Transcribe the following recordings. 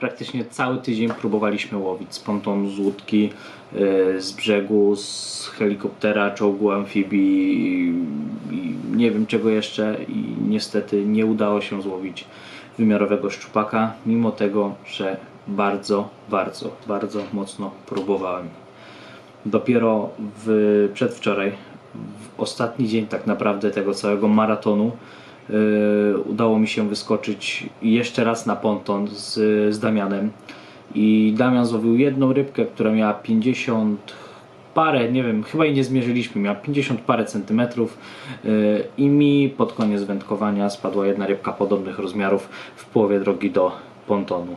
praktycznie cały tydzień próbowaliśmy łowić z pontonu, z łódki, yy, z brzegu, z helikoptera, czołgu, amfibii i, nie wiem czego jeszcze i niestety nie udało się złowić wymiarowego szczupaka, mimo tego, że bardzo, bardzo, bardzo mocno próbowałem. Dopiero w, przedwczoraj, w ostatni dzień tak naprawdę tego całego maratonu, udało mi się wyskoczyć jeszcze raz na ponton z, z Damianem. I Damian złowił jedną rybkę, która miała 50 parę, nie wiem, chyba jej nie zmierzyliśmy, miała 50 parę centymetrów yy, i mi pod koniec wędkowania spadła jedna rybka podobnych rozmiarów w połowie drogi do pontonu.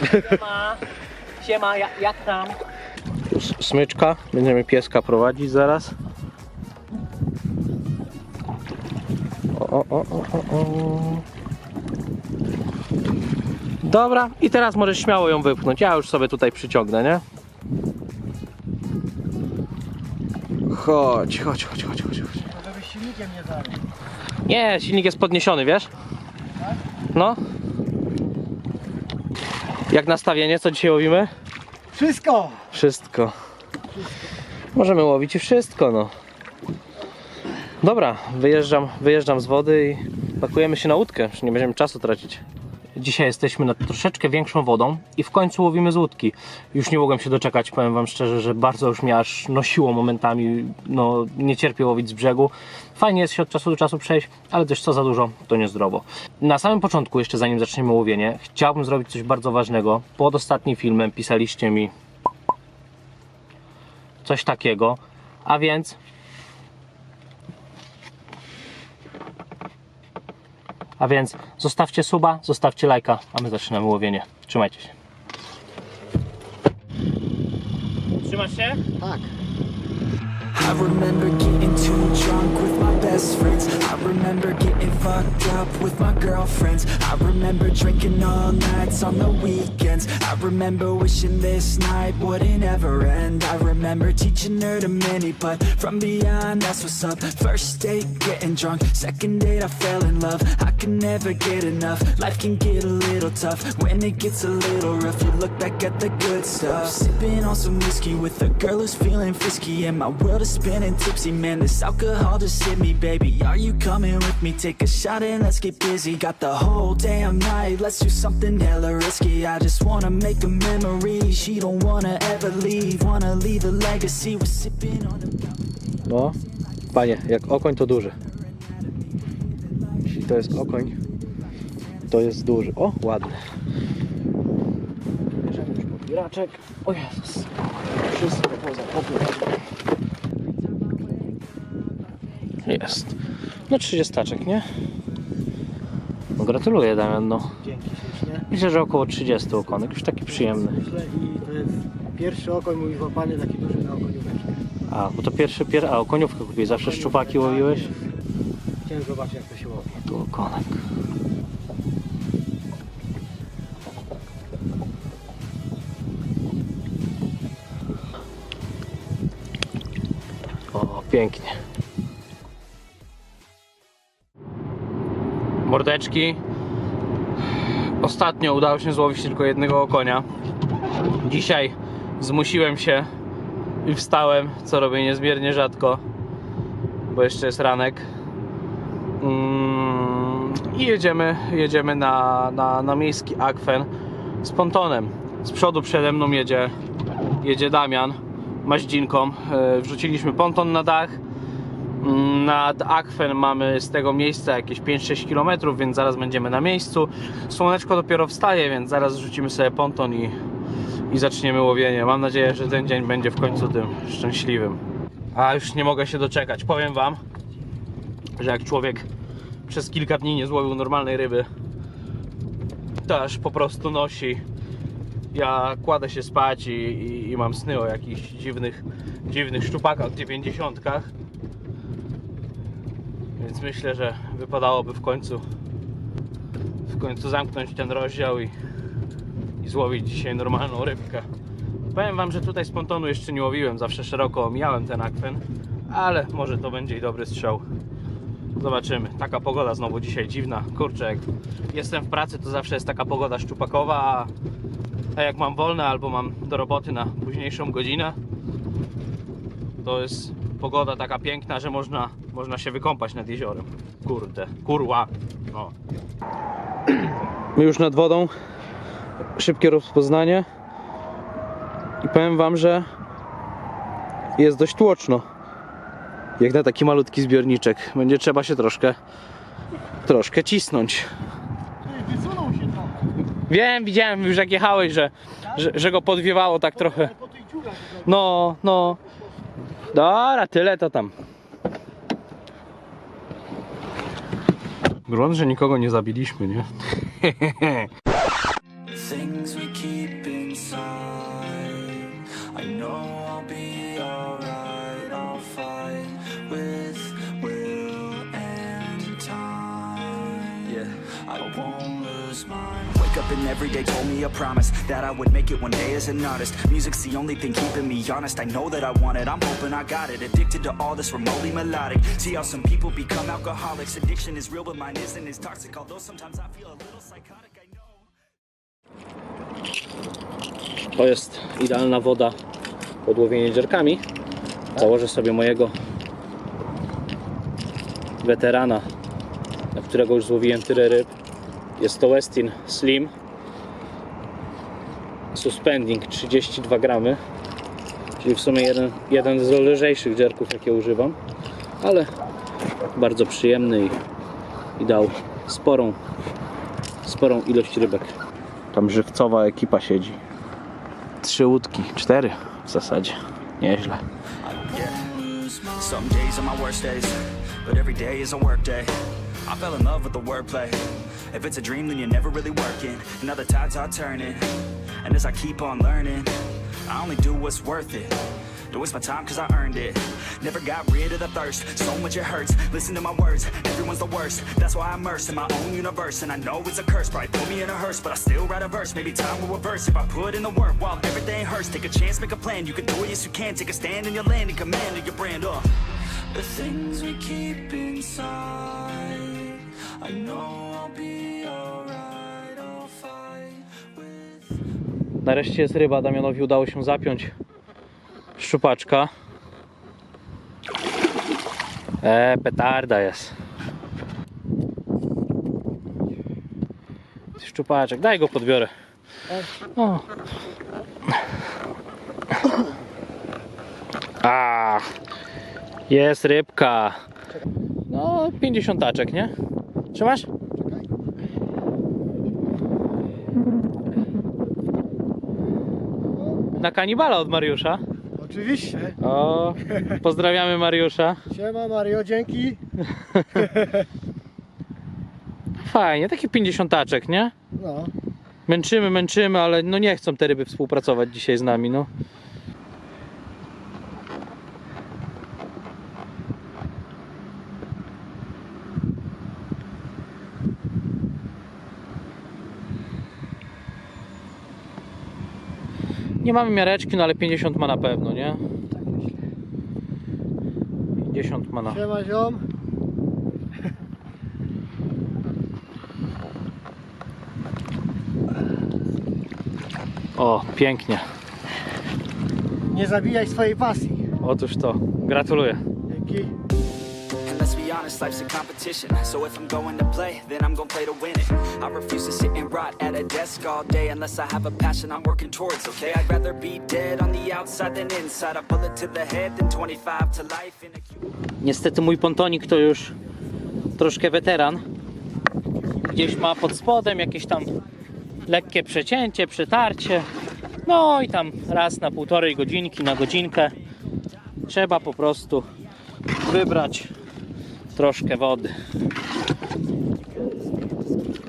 Siema, siema, jak, jak tam? Smyczka, będziemy pieska prowadzić zaraz. O, o, o, o, o. Dobra, i teraz możesz śmiało ją wypchnąć. Ja już sobie tutaj przyciągnę, nie? Chodź, chodź, chodź, chodź, chodź. chodź. Silnikiem nie zabił. Nie, silnik jest podniesiony, wiesz? No. Jak nastawienie, co dzisiaj łowimy? Wszystko! Wszystko. Możemy łowić i wszystko, no. Dobra, wyjeżdżam, wyjeżdżam z wody i pakujemy się na łódkę, już nie będziemy czasu tracić. Dzisiaj jesteśmy nad troszeczkę większą wodą i w końcu łowimy z łódki. Już nie mogłem się doczekać, powiem Wam szczerze, że bardzo już mnie aż nosiło momentami, no nie cierpię łowić z brzegu. Fajnie jest się od czasu do czasu przejść, ale też co za dużo, to niezdrowo. Na samym początku, jeszcze zanim zaczniemy łowienie, chciałbym zrobić coś bardzo ważnego. Pod ostatnim filmem pisaliście mi coś takiego, a więc a więc zostawcie suba, zostawcie lajka, a my zaczynamy łowienie. Trzymajcie się. Trzymasz się? Tak. I remember getting too drunk with my best friends. I remember getting fucked up with my girlfriends. I remember drinking all nights on the weekends. I remember wishing this night wouldn't ever end. I remember teaching her to many, but from beyond, that's what's up. First date, getting drunk. Second date, I fell in love. I can never get enough. Life can get a little tough when it gets a little rough. You look back at the good stuff. Sipping on some whiskey with a girl who's feeling frisky, and my world is spinning tipsy. Man, this alcohol just hit me, baby. Are you coming with me? Take a shot and let's get busy. Got the whole damn night. Let's do something hella risky. I just wanna make a memory. She don't wanna ever leave. Wanna leave a legacy. We're sipping on a. No, panie, jak okoń to duży. Jeśli to jest okoń, to jest duży. O, ładny. Bierzemy już podbieraczek. O Jezus. Wszystko poza podbieraczkiem. Jest. No 30 nie? No gratuluję Damian, no. Dzięki ślicznie. Myślę, że około 30 okonek, już taki przyjemny. Myślę i to jest pierwszy okoń mój złapany taki duży na okonióweczkę. A, bo to pierwszy, pier... a okoniówkę kupiłeś, zawsze szczupaki łowiłeś? Chciałem zobaczyć jak to się łowi. Tu okonek. O, pięknie. Mordeczki. Ostatnio udało się złowić tylko jednego okonia. Dzisiaj zmusiłem się i wstałem, co robię niezmiernie rzadko, bo jeszcze jest ranek. Mm, I jedziemy, jedziemy na, na, na miejski akwen z pontonem. Z przodu przede mną jedzie, jedzie Damian maździnką. E, Wrzuciliśmy ponton na dach. Nad akwen mamy z tego miejsca jakieś 5-6 km, więc zaraz będziemy na miejscu. Słoneczko dopiero wstaje, więc zaraz rzucimy sobie ponton i, i zaczniemy łowienie. Mam nadzieję, że ten dzień będzie w końcu tym szczęśliwym. A już nie mogę się doczekać. Powiem Wam, że jak człowiek przez kilka dni nie złowił normalnej ryby, to aż po prostu nosi. Ja kładę się spać i, i, i mam sny o jakichś dziwnych, dziwnych szczupakach w 90. Więc myślę, że wypadałoby w końcu w końcu zamknąć ten rozdział i, i złowić dzisiaj normalną rybkę. Powiem wam, że tutaj z pontonu jeszcze nie łowiłem, zawsze szeroko omijałem ten akwen, ale może to będzie i dobry strzał. Zobaczymy. Taka pogoda znowu dzisiaj dziwna. Kurczę, jak jestem w pracy, to zawsze jest taka pogoda szczupakowa, a- a jak mam wolne albo mam do roboty na późniejszą godzinę, to jest pogoda taka piękna, że można, można się wykąpać nad jeziorem. Kurde, kurła. No. My już nad wodą. Szybkie rozpoznanie. I powiem wam, że jest dość tłoczno. Jak na taki malutki zbiorniczek. Będzie trzeba się troszkę troszkę cisnąć. Wysunął się. Wiem, widziałem już jak jechałeś, że, że, że go podwiewało tak trochę. No, no. Dobra, tyle to tam. Grunt, że nikogo nie zabiliśmy, nie? Things we keep inside. I know and every day told me a promise that I would make it one day as an artist. Music's the only thing keeping me honest. I know that I want it. I'm hoping I got it. Addicted to all this remotely melodic. See how some people become alcoholics. Addiction is real, but mine isn't as toxic. Although sometimes I feel a little psychotic. I know. To jest idealna woda pod łowienie dzierkami. Założę sobie mojego weterana, na którego już złowiłem tyle ryb. Jest to Westin Slim Suspending 32 gramy, czyli w sumie jeden, jeden z lżejszych dzierków jakie używam, ale bardzo przyjemny i, i dał sporą, sporą ilość rybek. Tam żywcowa ekipa siedzi. Trzy łódki, cztery w zasadzie. Nieźle. Yeah. Some days are my worst days, but every day is a work day. I fell in love with the wordplay. If it's a dream, then you're never really working. And now the tides are turning. And as I keep on learning, I only do what's worth it. Don't waste my time cause I earned it. Never got rid of the thirst, so much it hurts. Listen to my words, everyone's the worst. That's why I'm immersed in my own universe. And I know it's a curse, probably put me in a hearse, but I still write a verse. Maybe time will reverse if I put in the work while everything hurts. Take a chance, make a plan. You can do it, yes, you can. Take a stand in your land and command of your brand. Uh. The things we keep inside. I know. Nareszcie jest ryba. Damianowi udało się zapiąć szczupaczka. E, petarda jest. Szczupaczek, daj go podbiorę. O. A, jest rybka. No, 50 taczek, nie? Trzymasz? Na kanibala od Mariusza. Oczywiście. O, pozdrawiamy Mariusza. Siema Mario, dzięki. Fajnie, taki 50 taczek, nie? No. Męczymy, męczymy, ale no nie chcą te ryby współpracować dzisiaj z nami, no. Nie mamy miareczki, no ale 50 ma na pewno, nie? 50 ma na... Siema ziom. O, pięknie. Nie zabijaj swojej pasji. Otóż to, gratuluję. Dzięki. Honest, life's a competition. So if I'm going to play, then I'm gonna play to win it. I refuse to sit and rot at a desk all day unless I have a passion I'm working towards, okay? I'd rather be dead on the outside than inside. A bullet to the head than 25 to life in a. Niestety mój pontonik to już troszkę weteran. Gdzieś ma pod spodem jakieś tam lekkie przecięcie, przetarcie. No i tam raz na półtorej godzinki, na godzinkę trzeba po prostu wybrać troszkę wody.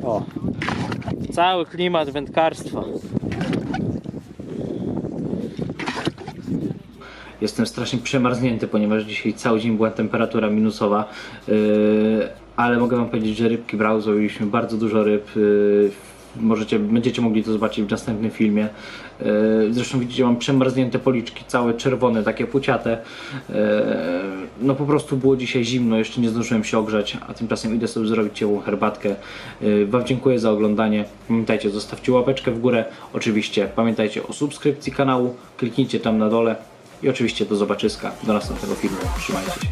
O, cały klimat wędkarstwa. Jestem strasznie przemarznięty, ponieważ dzisiaj cały dzień była temperatura minusowa. Yy, ale mogę Wam powiedzieć, że rybki brał, złowiliśmy bardzo dużo ryb. Yy, możecie, będziecie mogli to zobaczyć w następnym filmie. Yy, zresztą widzicie, mam przemarznięte policzki, całe czerwone, takie puciate. Yy, no po prostu było dzisiaj zimno, jeszcze nie zdążyłem się ogrzać, a tymczasem idę sobie zrobić ciepłą herbatkę. Yy, Wam dziękuję za oglądanie. Pamiętajcie, zostawcie łapeczkę w górę. Oczywiście pamiętajcie o subskrypcji kanału, kliknijcie tam na dole. I oczywiście do zobaczyska, do następnego filmu. Trzymajcie się.